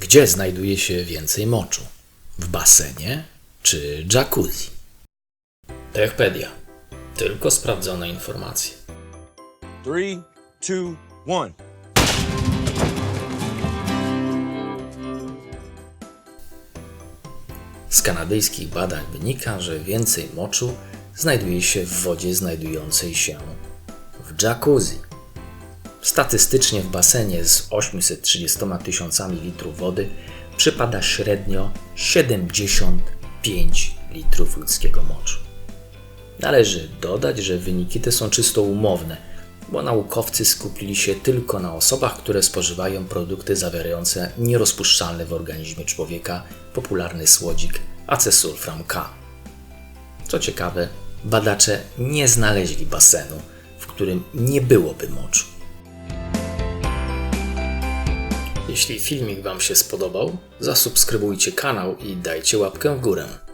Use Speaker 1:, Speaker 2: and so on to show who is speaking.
Speaker 1: Gdzie znajduje się więcej moczu? W basenie czy jacuzzi? Techpedia. Tylko sprawdzone informacje.
Speaker 2: Three, two, one.
Speaker 1: Z kanadyjskich badań wynika, że więcej moczu znajduje się w wodzie znajdującej się w jacuzzi. Statystycznie w basenie z 830 tysiącami litrów wody przypada średnio 75 litrów ludzkiego moczu. Należy dodać, że wyniki te są czysto umowne, bo naukowcy skupili się tylko na osobach, które spożywają produkty zawierające nierozpuszczalny w organizmie człowieka popularny słodzik acesulfram K. Co ciekawe, badacze nie znaleźli basenu, w którym nie byłoby moczu. Jeśli filmik Wam się spodobał, zasubskrybujcie kanał i dajcie łapkę w górę.